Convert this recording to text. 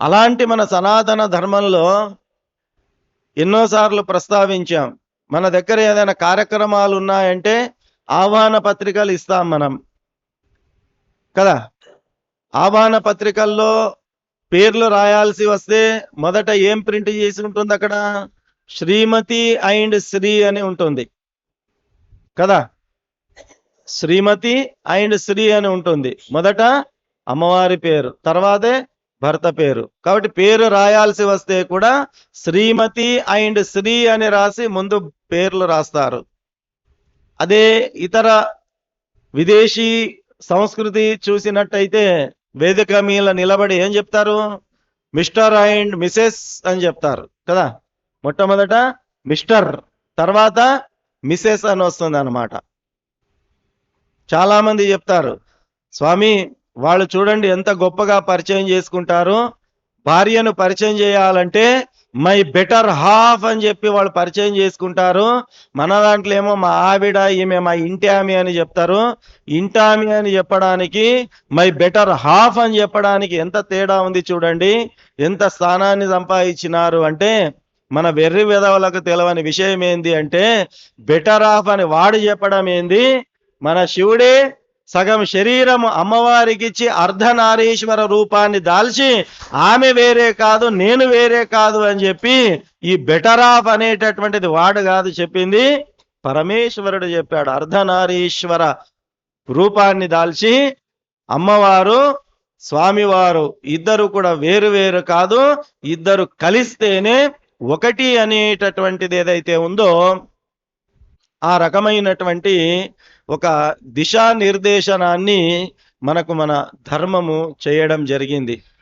అలాంటి మన సనాతన ధర్మంలో ఎన్నోసార్లు ప్రస్తావించాం. మన దగ్గర ఏదైనా కార్యక్రమాలు ఉన్నాయంటే ఆహ్వాన పత్రికలు ఇస్తాం మనం. కదా? ఆహ్వాన పత్రికల్లో పేర్లు రాయాల్సి వస్తే మొదట ఏం ప్రింట్ చేసి ఉంటుంది అక్కడ? శ్రీమతి అండ్ శ్రీ అని ఉంటుంది. కదా? శ్రీమతి అండ్ శ్రీ అని ఉంటుంది. మొదట అమ్మవారి పేరు తర్వాతే భర్త పేరు. కాబట్టి పేరు రాయాల్సి వస్తే కూడా శ్రీమతి అండ్ శ్రీ అని రాసి ముందు పేర్లు రాస్తారు. అదే ఇతర విదేశీ సంస్కృతి చూసినట్టయితే వేదిక మీద నిలబడి ఏం చెప్తారు? మిస్టర్ అండ్ మిసెస్ అని చెప్తారు కదా. మొట్టమొదట మిస్టర్ తర్వాత మిసెస్ అని వస్తుంది అనమాట చాలామంది చెప్తారు స్వామి వాళ్ళు చూడండి ఎంత గొప్పగా పరిచయం చేసుకుంటారు. భార్యను పరిచయం చేయాలంటే మై బెటర్ హాఫ్ అని చెప్పి వాళ్ళు పరిచయం చేసుకుంటారు. మన దాంట్లో ఏమో మా ఆవిడ ఈమె మా ఇంటి అని చెప్తారు. ఇంటామి అని చెప్పడానికి మై బెటర్ హాఫ్ అని చెప్పడానికి ఎంత తేడా ఉంది చూడండి. ఎంత స్థానాన్ని సంపాదించినారు అంటే మన వెర్రి విధవలకు తెలవని విషయం ఏంది అంటే బెటర్ హాఫ్ అని వాడు చెప్పడం ఏంది? మన శివుడే సగం శరీరం అమ్మవారికిచ్చి అర్ధనారీశ్వర రూపాన్ని దాల్చి ఆమె వేరే కాదు నేను వేరే కాదు అని చెప్పి ఈ బెటర్ ఆఫ్ అనేటటువంటిది వాడు కాదు చెప్పింది. పరమేశ్వరుడు చెప్పాడు అర్ధనారీశ్వర రూపాన్ని దాల్చి అమ్మవారు స్వామివారు ఇద్దరు కూడా వేరు వేరు కాదు ఇద్దరు కలిస్తేనే ఒకటి అనేటటువంటిది ఏదైతే ఉందో ఆ రకమైనటువంటి ఒక దిశానిర్దేశనాన్ని మనకు మన ధర్మము చేయడం జరిగింది.